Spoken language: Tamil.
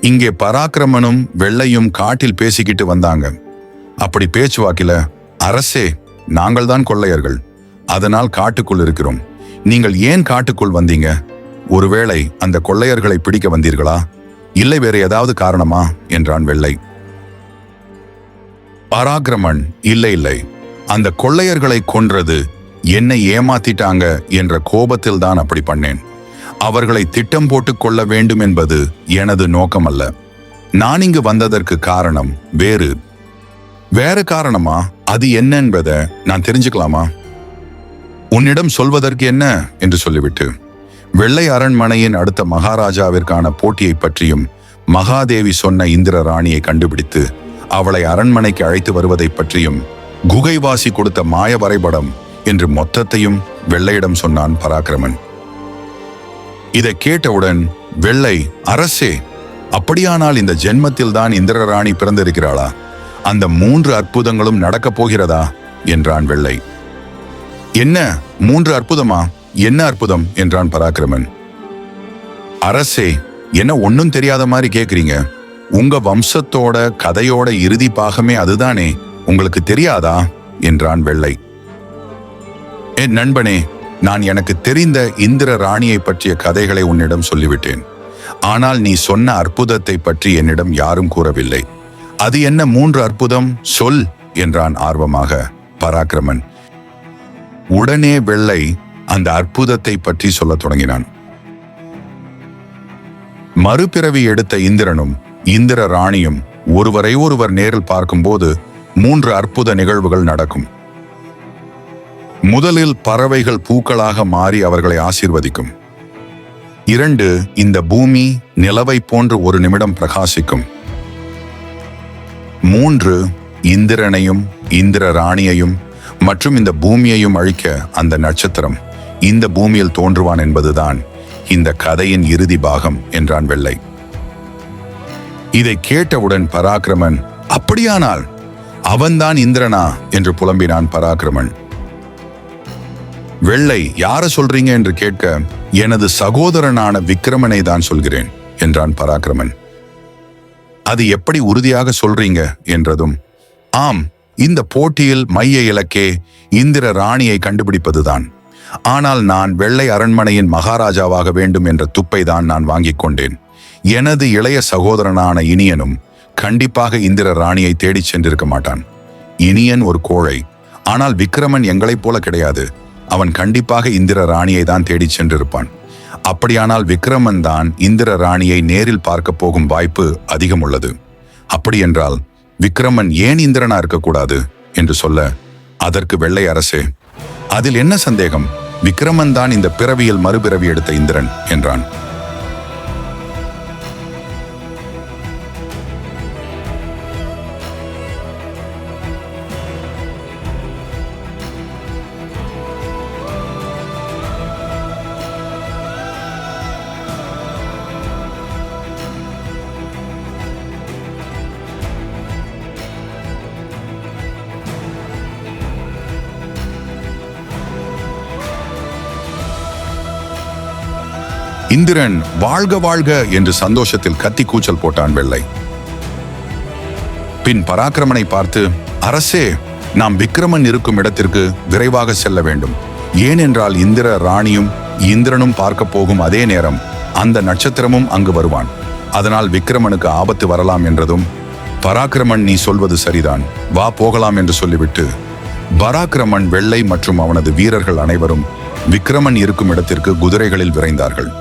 இங்கே பராக்கிரமனும் வெள்ளையும் காட்டில் பேசிக்கிட்டு வந்தாங்க. அப்படி பேச்சுவாக்கில அரசே நாங்கள் தான் கொள்ளையர்கள். அதனால் காட்டுக்குள் இருக்கிறோம். நீங்கள் ஏன் காட்டுக்குள் வந்தீங்க? ஒருவேளை அந்த கொள்ளையர்களை பிடிக்க வந்தீர்களா? இல்லை வேற ஏதாவது காரணமா? என்றான் வெள்ளை. பராக்கிரமன் இல்லை இல்லை. அந்த கொள்ளையர்களை கொன்றது என்னை ஏமாத்திட்டாங்க என்ற கோபத்தில் தான் அப்படி பண்ணேன். அவர்களை திட்டம் போட்டுக் கொள்ள வேண்டும் என்பது எனது நோக்கமல்ல. நான் இங்கு வந்ததற்கு காரணம் வேறு. வேற காரணமா? அது என்ன என்பதை நான் தெரிஞ்சுக்கலாமா? உன்னிடம் சொல்வதற்கு என்ன? என்று சொல்லிவிட்டு வெள்ளை அரண்மனையின் அடுத்த மகாராஜாவிற்கான போட்டியை பற்றியும் மகாதேவி சொன்ன இந்திர ராணியை கண்டுபிடித்து அவளை அரண்மனைக்கு அழைத்து வருவதை பற்றியும் குகைவாசி கொடுத்த மாய வரைபடம் என்று மொத்தத்தையும் வெள்ளையிடம் சொன்னான் பராக்கிரமன். இதை கேட்டவுடன் வெள்ளை அரசே அப்படியானால் இந்த ஜென்மத்தில் தான் இந்திரராணி பிறந்திருக்கிறாளா? அந்த மூன்று அற்புதங்களும் நடக்கப் போகிறதா? என்றான் வெள்ளை. என்ன? மூன்று அற்புதமா? என்ன அற்புதம்? என்றான் பராக்கிரமன். அரசே என்ன ஒன்னும் தெரியாத மாதிரி கேக்குறீங்க. உங்க வம்சத்தோட கதையோட இறுதி பாகமே அதுதானே. உங்களுக்கு தெரியாதா? என்றான் வெள்ளை. என் நண்பனே நான் எனக்கு தெரிந்த இந்திர ராணியை பற்றிய கதைகளை உன்னிடம் சொல்லிவிட்டேன். ஆனால் நீ சொன்ன அற்புதத்தை பற்றி என்னிடம் யாரும் கூறவில்லை. அது என்ன மூன்று அற்புதம்? சொல் என்றான் ஆர்வமாக பராக்கிரமன். உடனே வெள்ளை அந்த அற்புதத்தை பற்றி சொல்லத் தொடங்கினான். மறுபிறவி எடுத்த இந்திரனும் இந்திர ராணியும் ஒருவரை ஒருவர் நேரில் பார்க்கும்போது மூன்று அற்புத நிகழ்வுகள் நடக்கும். முதலில் பறவைகள் பூக்களாக மாறி அவர்களை ஆசீர்வதிக்கும். இரண்டு இந்த பூமி நிலவை போன்று ஒரு நிமிடம் பிரகாசிக்கும். மூன்று இந்திரனையும் இந்திர ராணியையும் மற்றும் இந்த பூமியையும் அழிக்க அந்த நட்சத்திரம் இந்த பூமியில் தோன்றுவான் என்பதுதான் இந்த கதையின் இறுதி பாகம் என்றான் வெள்ளை. இதை கேட்டவுடன் பராக்கிரமன் அப்படியானால் அவன்தான் இந்திரனா? என்று புலம்பினான் பராக்கிரமன். வெள்ளை யார சொல்றீங்க என்று கேட்க எனது சகோதரனான விக்கிரமனை தான் சொல்கிறேன் என்றான் பராக்கிரமன். அது எப்படி உறுதியாக சொல்றீங்க? என்றதும் ஆம் இந்த போட்டியில் மைய இலக்கே இந்திர ராணியை கண்டுபிடிப்பதுதான். ஆனால் நான் வெள்ளை அரண்மனையின் மகாராஜாவாக வேண்டும் என்ற துப்பை தான் நான் வாங்கிக் கொண்டேன். எனது இளைய சகோதரனான இனியனும் கண்டிப்பாக இந்திர ராணியை தேடிச் சென்றிருக்க மாட்டான். இனியன் ஒரு கோழை. ஆனால் விக்ரமன் எங்களைப் போல கிடையாது. அவன் கண்டிப்பாக இந்திர ராணியை தான் தேடிச் சென்றிருப்பான். அப்படியானால் விக்ரமன் தான் இந்திர ராணியை நேரில் பார்க்க போகும் வாய்ப்பு அதிகம் உள்ளது அப்படியென்றால் விக்ரமன் ஏன் இந்திரனா இருக்கக்கூடாது? என்று சொல்ல அதற்கு வெள்ளை அரசே அதில் என்ன சந்தேகம்? விக்ரமன் தான் இந்த பிறவியில் மறுபிறவி எடுத்த இந்திரன் என்றான். இந்திரன் வாழ்க வாழ்க என்று சந்தோஷத்தில் கத்தி கூச்சல் போட்டான் வெள்ளை. பின் பராக்கிரமனை பார்த்து அரசே நாம் விக்ரமன் இருக்கும் இடத்திற்கு விரைவாக செல்ல வேண்டும். ஏனென்றால் இந்திர ராணியும் இந்திரனும் பார்க்க போகும் அதே நேரம் அந்த நட்சத்திரமும் அங்கு வருவான். அதனால் விக்ரமனுக்கு ஆபத்து வரலாம் என்றதும் பராக்கிரமன் நீ சொல்வது சரிதான். வா போகலாம் என்று சொல்லிவிட்டு பராக்கிரமன் வெள்ளை மற்றும் அவனது வீரர்கள் அனைவரும் விக்ரமன் இருக்கும் இடத்திற்கு குதிரைகளில் விரைந்தார்கள்.